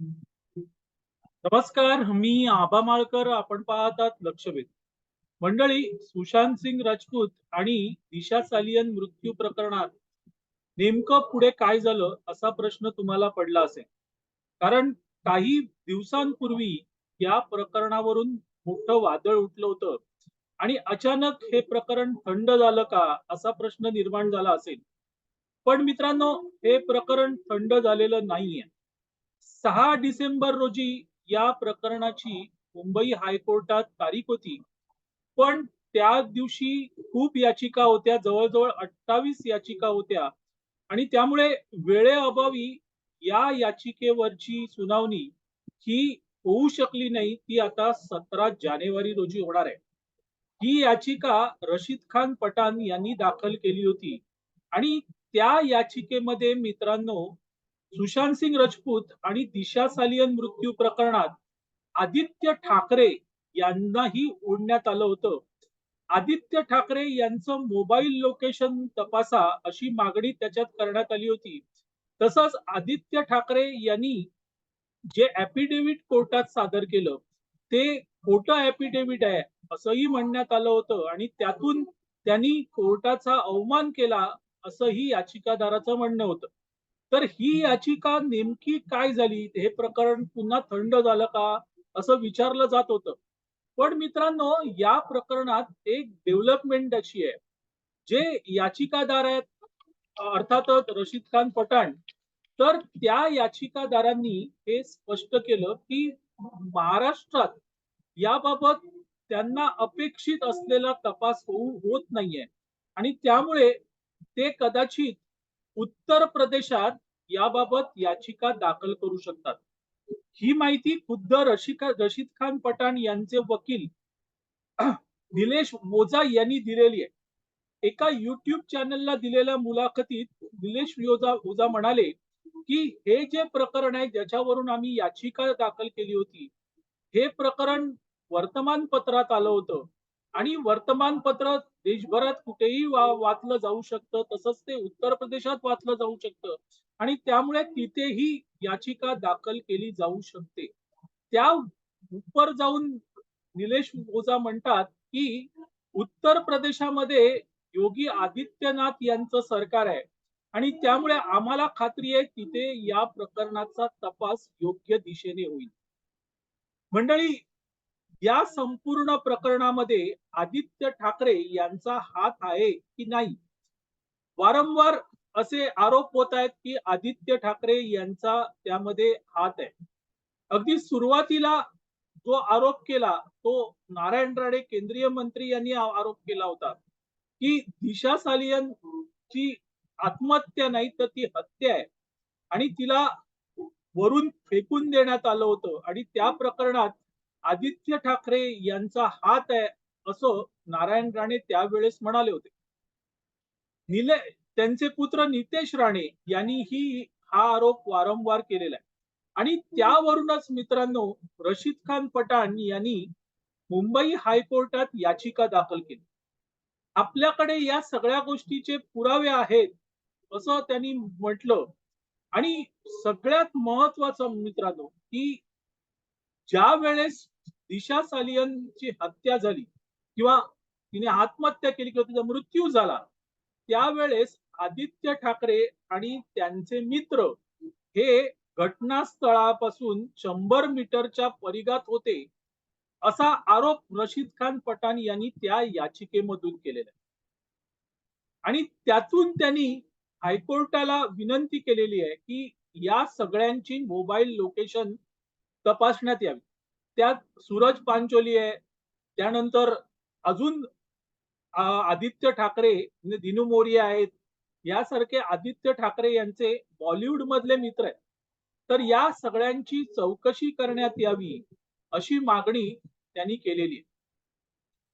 नमस्कार मी आबा माळकर. आपण पाहतात लक्षवेध. मंडळी सुशांत सिंग राजपूत आणि दिशा सालियन मृत्यू प्रकरणात नेमकं पुढे काय झालं असा प्रश्न तुम्हाला पडला असेल. कारण काही दिवसांपूर्वी या प्रकरणावरून मोठं वादळ उठलं होतं. आणि अचानक हे प्रकरण थंड झालं का असा प्रश्न निर्माण झाला असेल. पण मित्रांनो हे प्रकरण थंड झालेलं नाहीये. सहा डिसेंबर रोजी या प्रकरणाची मुंबई हायकोर्टात तारीख होती. पण त्या दिवशी खूप याचिका होत्या जवळजवळ अठ्ठावीस याचिका होत्या. आणि त्यामुळे वेळेअभावी या याचिकेवरची सुनावणी ही होऊ शकली नाही ती आता सतरा जानेवारी रोजी होणार आहे. ही याचिका रशीद खान पठाण यांनी दाखल केली होती. आणि त्या याचिकेमध्ये मित्रांनो सुशांत सिंग राजपूत आणि दिशा सालियन मृत्यू प्रकरणात आदित्य ठाकरे यांनाही ओढण्यात आलं होतं. आदित्य ठाकरे यांचं मोबाईल लोकेशन तपासा अशी मागणी त्याच्यात करण्यात आली होती. तसंच आदित्य ठाकरे यांनी जे ऍफिडेव्हिट कोर्टात सादर केलं ते खोटं ऍफिडेव्हिट आहे असंही म्हणण्यात आलं होतं आणि त्यातून त्यांनी कोर्टाचा अवमान केला असंही याचिकादाराचं म्हणणं होतं. तर ही याचिका नेमकी काय झाली? हे प्रकरण पुन्हा थंड झालं का? असं विचारलं जात होतं. पण मित्रांनो या प्रकरणात एक डेव्हलपमेंट अशी आहे. जे याचिकादार आहेत अर्थातच रशीद खान पठाण तर त्या याचिकादारांनी हे स्पष्ट केलं की महाराष्ट्रात याबाबत त्यांना अपेक्षित असलेला तपास होऊ होत नाहीये. आणि त्यामुळे ते कदाचित उत्तर प्रदेशात याबाबत याचिका दाखल करू शकतात. ही माहिती खुद्द रशिका रशीद खान पठाण यांचे वकील निलेश मोजा यांनी दिलेली आहे. एका युट्यूब चॅनलला दिलेल्या मुलाखतीत निलेश ओझा ओझा म्हणाले की हे जे प्रकरण आहे ज्याच्यावरून आम्ही याचिका दाखल केली होती हे प्रकरण वर्तमानपत्रात आलं होतं. आणि वर्तमानपत्र देशभरात कुठेही वाचलं जाऊ शकतं. तसंच ते उत्तर प्रदेशात वाचलं जाऊ शकतं. आणि त्यामुळे तिथेही याचिका दाखल केली जाऊ शकते. त्या उपर जाऊन निलेश ओझा म्हणतात की उत्तर प्रदेशामध्ये योगी आदित्यनाथ यांचं सरकार आहे. आणि त्यामुळे आम्हाला खात्री आहे तिथे या प्रकरणाचा तपास योग्य दिशेने होईल. मंडळी या संपूर्ण प्रकरणामध्ये आदित्य ठाकरे यांचा हात आहे की नाही? वारंवार असे आरोप होत आहेत की आदित्य ठाकरे यांचा त्यामध्ये हात आहे. अगदी सुरुवातीला जो आरोप केला तो नारायण राणे केंद्रीय मंत्री यांनी आरोप केला होता की दिशा सालियन ची आत्महत्या नाही तर ती हत्या आहे. आणि तिला वरून फेकून देण्यात आलं होतं आणि त्या प्रकरणात आदित्य ठाकरे यांचा हात आहे असं नारायण राणे त्यावेळेस म्हणाले होते. निले त्यांचे पुत्र नितेश राणे यांनी ही हा आरोप वारंवार केलेला आहे. आणि त्यावरूनच मित्रांनो रशीद खान पठाण यांनी मुंबई हायकोर्टात याचिका दाखल केली. आपल्याकडे या सगळ्या गोष्टीचे पुरावे आहेत असं त्यांनी म्हटलं. आणि सगळ्यात महत्वाचं मित्रांनो की ज्या वेळेस दिशा सालियनची हत्या झाली किंवा तिने आत्महत्या केली किंवा तिचा मृत्यू झाला त्यावेळेस आदित्य ठाकरे आणि त्यांचे मित्र हे घटनास्थळापासून शंभर मीटरच्या परिघात होते असा आरोप रशीद खान पठाण यांनी त्या याचिकेमधून केलेला आहे. आणि त्यातून त्यांनी हायकोर्टाला विनंती केलेली आहे की या सगळ्यांची मोबाईल लोकेशन तपासण्यात यावी. त्यात सूरज पांचोली आहे. त्यानंतर अजून आदित्य ठाकरे म्हणजे दिनू मोरिया आहेत. यासारखे आदित्य ठाकरे यांचे बॉलिवूड मधले मित्र आहेत. तर या सगळ्यांची चौकशी करण्यात यावी अशी मागणी त्यांनी केलेली आहे.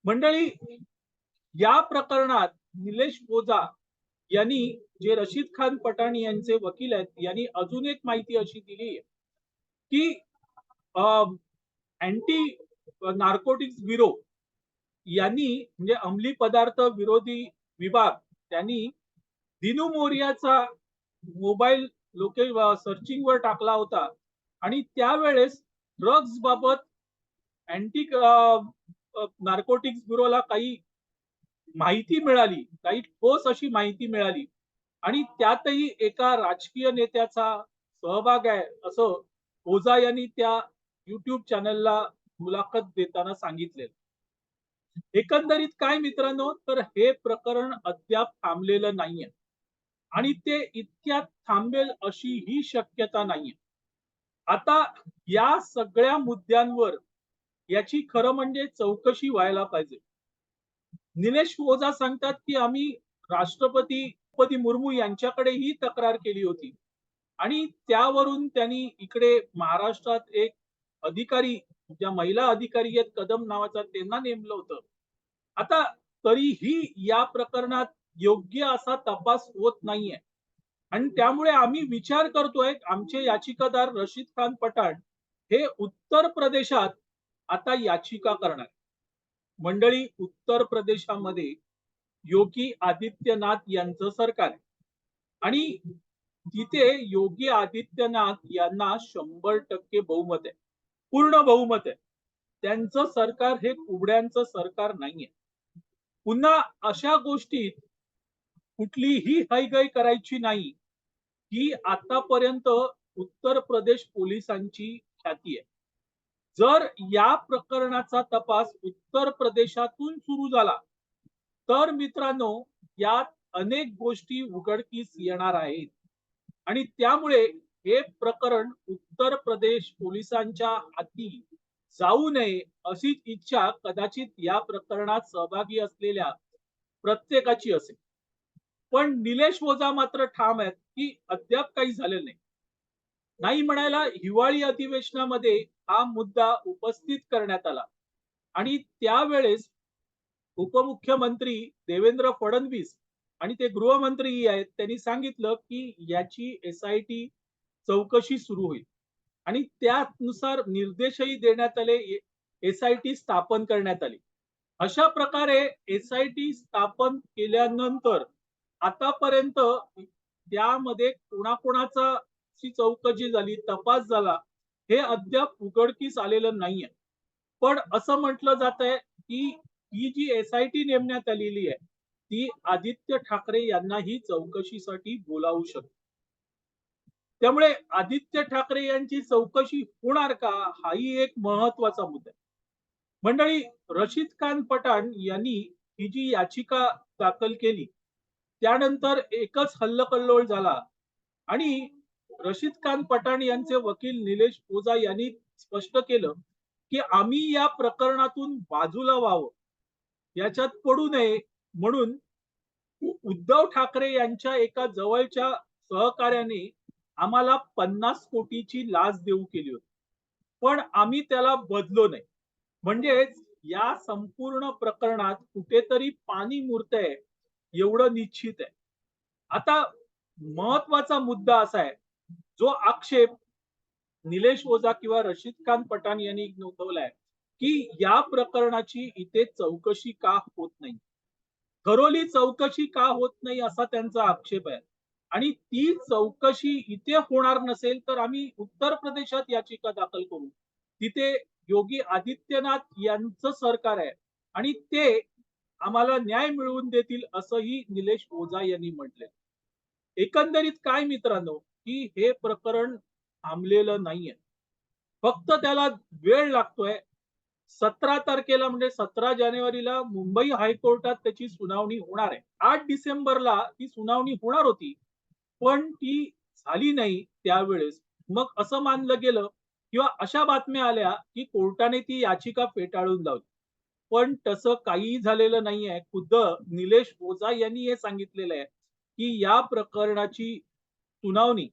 मंडळी या प्रकरणात निलेश बोजा यांनी जे रशीद खान पठाणी यांचे वकील आहेत यांनी अजून एक माहिती अशी दिली आहे की अँटी नार्कोटिक्स ब्युरो यांनी म्हणजे अंमली पदार्थ विरोधी विभाग त्यांनी दिनू मोरियाचा मोबाईल लोके सर्चिंगवर टाकला होता. आणि त्यावेळेस ड्रग्ज बाबत अँटी नार्कोटिक्स ब्युरोला काही माहिती मिळाली काही ठोस अशी माहिती मिळाली. आणि त्यातही एका राजकीय नेत्याचा सहभाग आहे असं ओझा यांनी त्या युट्यूब चॅनलला मुलाखत देताना सांगितले एकंदरीत काय मित्रांनो तर हे प्रकरण अद्याप थांबलेलं नाहीये. आणि ते इतक्यात थांबेल अशी ही शक्यता नाहीये. आता या सगळ्या मुद्द्यांवर याची खरं म्हणजे चौकशी व्हायला पाहिजे. निलेश ओझा सांगतात की आम्ही राष्ट्रपती द्रौपदी मुर्मू यांच्याकडे ही तक्रार केली होती. आणि त्यावरून त्यांनी इकडे महाराष्ट्रात एक अधिकारी ज्या महिला अधिकारी आहेत कदम नावाचा त्यांना नेमलं होतं. आता तरीही या प्रकरणात योग्य असा तपास होत नाहीये. आणि त्यामुळे आम्ही विचार करतोय आमचे याचिकादार रशीद खान पठाण हे उत्तर प्रदेशात आता याचिका करणार. मंडळी उत्तर प्रदेशामध्ये योगी आदित्यनाथ यांचं सरकार आहे. आणि तिथे योगी आदित्यनाथ यांना शंभर टक्के बहुमत आहे. पूर्ण बहुमत आहे. त्यांचं सरकार हे कुबड्यांचं सरकार नाहीये. पुन्हा अशा गोष्टीत कुठलीही हैगय करायची नाही ही आतापर्यंत उत्तर प्रदेश पोलिसांची ख्याती आहे. जर या प्रकरणाचा तपास उत्तर प्रदेशातून सुरू झाला तर मित्रांनो यात अनेक गोष्टी उघडकीस येणार आहेत. आणि त्यामुळे हे प्रकरण उत्तर प्रदेश पोलिसांच्या हाती जाऊ नये अशीच इच्छा कदाचित या प्रकरणात सहभागी असलेल्या प्रत्येकाची असेल. पण निलेश ओझा मात्र ठाम आहेत की अद्याप काही झालेलं नाही. नाही म्हणायला हिवाळी अधिवेशनामध्ये हा मुद्दा उपस्थित करण्यात आला. आणि त्यावेळेस उपमुख्यमंत्री देवेंद्र फडणवीस आणि ते गृहमंत्रीही आहेत त्यांनी सांगितलं की याची एस आय टी चौकशी सुरू होईल. आणि त्यानुसार निर्देशही देण्यात आले एसआयटी स्थापन करण्यात आली. अशा प्रकारे एसआयटी स्थापन केल्यानंतर आतापर्यंत त्यामध्ये कोणाकोणाचा चौकशी झाली तपास झाला हे अद्याप उघडकीस आलेलं नाहीये. पण असं म्हटलं जात आहे की ही जी एसआयटी नेमण्यात आलेली आहे ती आदित्य ठाकरे यांना ही चौकशीसाठी बोलावू शकते. त्यामुळे आदित्य ठाकरे यांची चौकशी होणार का हाही एक महत्त्वाचा मुद्दा मंडळी रशीद खान पठाण यांनी ही जी याचिका दाखल केली त्यानंतर एकच हल्लकल्लोळ झाला आणि रशीद खान पठाण यांचे वकील निलेश ओझा यांनी स्पष्ट केलं की आम्ही या प्रकरणातून बाजूला व्हावं याच्यात पडू नये म्हणून उद्धव ठाकरे यांच्या एका जवळच्या सहकार्याने आम्हाला पन्नास कोटीची लाच देऊ केली होती. पण आम्ही त्याला बदलो नाही. म्हणजेच या संपूर्ण प्रकरणात कुठेतरी पाणी मुरतंय एवढं निश्चित आहे. आता महत्त्वाचा मुद्दा असा आहे जो आक्षेप निलेश ओझा किंवा रशीद खान पठाण यांनी नोंदवलाय की या प्रकरणाची इथे चौकशी का होत नाही? खरोली चौकशी का होत नाही असा त्यांचा आक्षेप आहे. आणि ती चौकशी इथे होणार नसेल तर आम्ही उत्तर प्रदेशात याचिका दाखल करू. तिथे योगी आदित्यनाथ यांचं सरकार आहे आणि ते आम्हाला न्याय मिळवून देतील असंही निलेश ओझा यांनी म्हटले एकंदरीत काय मित्रांनो की हे प्रकरण थांबलेलं नाहीये. फक्त त्याला वेळ लागतोय. सतरा तारखेला म्हणजे सतरा जानेवारीला मुंबई हायकोर्टात त्याची सुनावणी होणार आहे. आठ डिसेंबरला ती सुनावणी होणार होती. पण ती झाली नाही त्यावेळेस. मग असं मानलं गेलं किंवा अशा बातम्या आल्या की कोर्टाने ती याचिका फेटाळून लावली. पण तसं काहीही झालेलं नाहीये. खुद्द निलेश ओझा यांनी हे सांगितलेलं आहे की या प्रकरणाची सुनावणी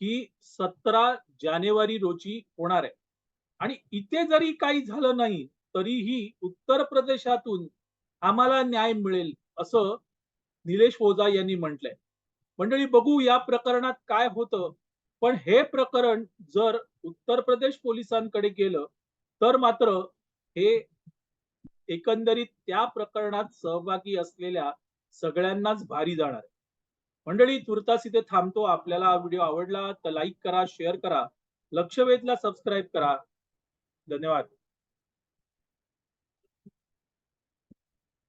ही सतरा जानेवारी रोजी होणार आहे. आणि इथे जरी काही झालं नाही तरीही उत्तर प्रदेशातून आम्हाला न्याय मिळेल असं निलेश ओझा यांनी म्हटलंय. मंडळी बघू या प्रकरणात काय होतं. पण हे प्रकरण जर उत्तर प्रदेश पोलिसांकडे गेलं तर मात्र हे एकंदरीत त्या प्रकरणात सहभागी असलेल्या सगळ्यांनाच भारी जाणार मंडळी तुर्तास इथे थांबतो. आपल्याला हा व्हिडिओ आवडला तर लाईक करा शेअर करा. लक्ष वेधला सबस्क्राईब करा. धन्यवाद.